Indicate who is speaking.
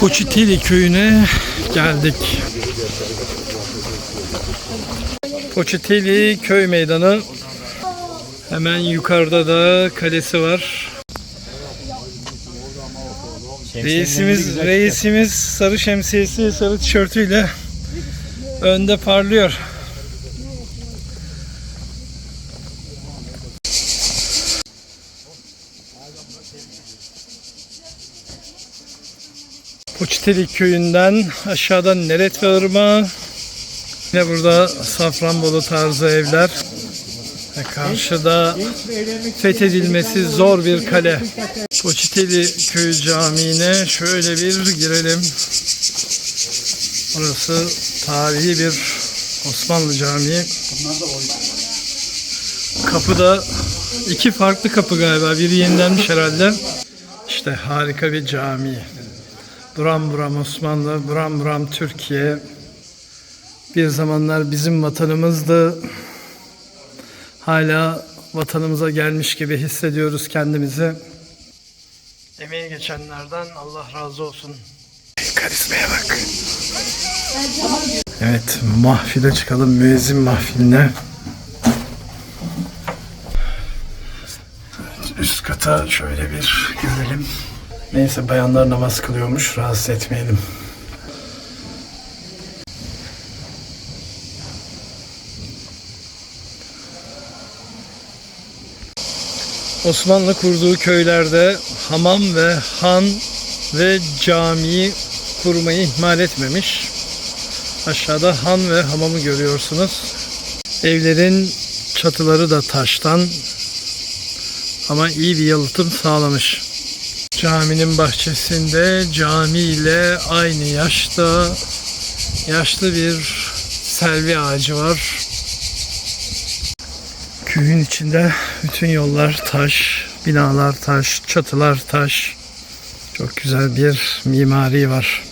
Speaker 1: Poçitili köyüne geldik. Poçitili köy meydanı. Hemen yukarıda da kalesi var. Reisimiz, reisimiz sarı şemsiyesi, sarı tişörtüyle önde parlıyor. Poçiteli köyünden aşağıda Neretve Irmağı. Yine burada Safranbolu tarzı evler. Ve karşıda fethedilmesi zor bir kale. Poçiteli Köyü Camii'ne şöyle bir girelim. Burası tarihi bir Osmanlı Camii. Kapıda iki farklı kapı galiba. Biri yenilenmiş herhalde. İşte harika bir cami. Buram buram Osmanlı, buram buram Türkiye. Bir zamanlar bizim vatanımızdı. Hala vatanımıza gelmiş gibi hissediyoruz kendimizi. Emeği geçenlerden Allah razı olsun. Karizmaya bak. Evet, mahfile çıkalım. Müezzin mahfiline. Evet, üst kata şöyle bir görelim. Neyse bayanlar namaz kılıyormuş. Rahatsız etmeyelim. Osmanlı kurduğu köylerde hamam ve han ve camiyi kurmayı ihmal etmemiş. Aşağıda han ve hamamı görüyorsunuz. Evlerin çatıları da taştan ama iyi bir yalıtım sağlamış. Caminin bahçesinde cami ile aynı yaşta yaşlı bir selvi ağacı var. Köyün içinde bütün yollar taş, binalar taş, çatılar taş. Çok güzel bir mimari var.